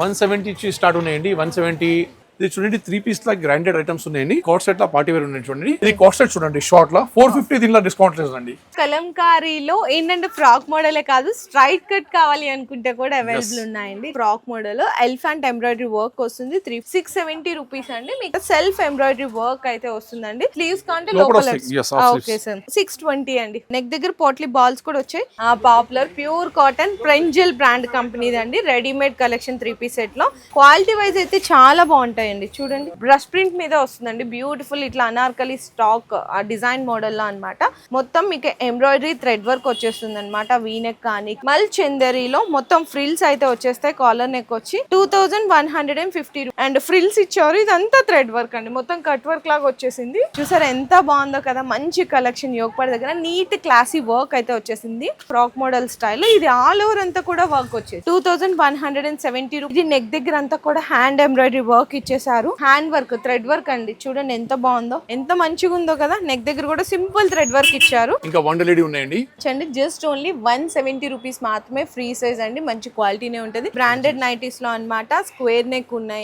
One seventy start ఉన్నాయండి. One seventy ఇది చూడండి త్రీ పీస్ లా గ్రాండెడ్ ఐటమ్స్ ఉన్నాయండి. కోట్ సెట్ లా పార్టీ వేర్ ఉన్నాయి చూడండి. ఇది కోట్ సెట్ చూడండి షార్ట్ లా. ఫోర్ ఫిఫ్టీ దీనిలో డిస్కౌంట్ లేదండి. కలంకారీలో ఏంటంటే ఫ్రాక్ మోడలే కాదు స్ట్రైట్ కట్ కావాలి అనుకుంటే కూడా అవైలబుల్ ఉన్నాయండి. Frock model elephant embroidery work వస్తుంది. త్రీ సిక్స్ సెవెంటీ రూపీస్ అండి. మీకు సెల్ఫ్ ఎంబ్రాయిడరీ వర్క్ అయితే వస్తుందండి. స్లీవ్స్ కంటే లోపల ఓకే సార్ సిక్స్ ట్వంటీ అండి. నెక్ దగ్గర పోట్లీ బాల్స్ కూడా వచ్చాయి. ఆ పాపులర్ ప్యూర్ కాటన్ ప్రెంజల్ బ్రాండ్ కంపెనీది అండి రెడీమేడ్ కలెక్షన్ త్రీ పీస్ సెట్లో. క్వాలిటీ వైజ్ అయితే చాలా బాగుంటాయండి చూడండి. బ్రష్ ప్రింట్ మీద వస్తుందండి. బ్యూటిఫుల్ ఇట్లా అనార్కలి స్టాక్ ఆ డిజైన్ మోడల్లో అన్నమాట. మొత్తం మీకు ఎంబ్రాయిడరీ థ్రెడ్ వర్క్ వచ్చేస్తుంది అనమాట వీనెక్ కానీ మల్ చందరీలో మొత్తం ఫ్రిల్స్ అయితే వచ్చేస్తాయి. కాలర్ నెక్ వచ్చి two thousand one hundred and fifty and frills ఇచ్చారు ఇదంతా థ్రెడ్ వర్క్ అండి. మొత్తం కట్ వర్క్ లాగా వచ్చేసింది. చూసారు ఎంత బాగుందో కదా. మంచి కలెక్షన్ యోగపడి దగ్గర నీట్ క్లాసీ వర్క్ అయితే వచ్చేసింది. ఫ్రాక్ మోడల్ స్టైల్ ఇది ఆల్ ఓవర్ అంతా కూడా వర్క్ వచ్చేది two thousand one hundred and seventy ఇది నెక్ దగ్గర అంతా కూడా హ్యాండ్ ఎంబ్రాయిడరీ వర్క్ ఇచ్చేసి ఇచ్చేసారు హ్యాండ్ వర్క్ థ్రెడ్ వర్క్ అండి. చూడండి ఎంత బాగుందో. ఎంత మంచిగా ఉందో కదా. నెక్ దగ్గర కూడా సింపుల్ థ్రెడ్ వర్క్ ఇచ్చారు. ఇంకా వన్ లేడీ ఉన్నాయండి. అండి just only one seventy rupees మాత్రమే ఫ్రీ సైజ్ అండి. మంచి క్వాలిటీనే ఉంటుంది. బ్రాండెడ్ నైటీస్లో అన్నమాట స్క్వేర్ నెక్ ఉన్నాయి.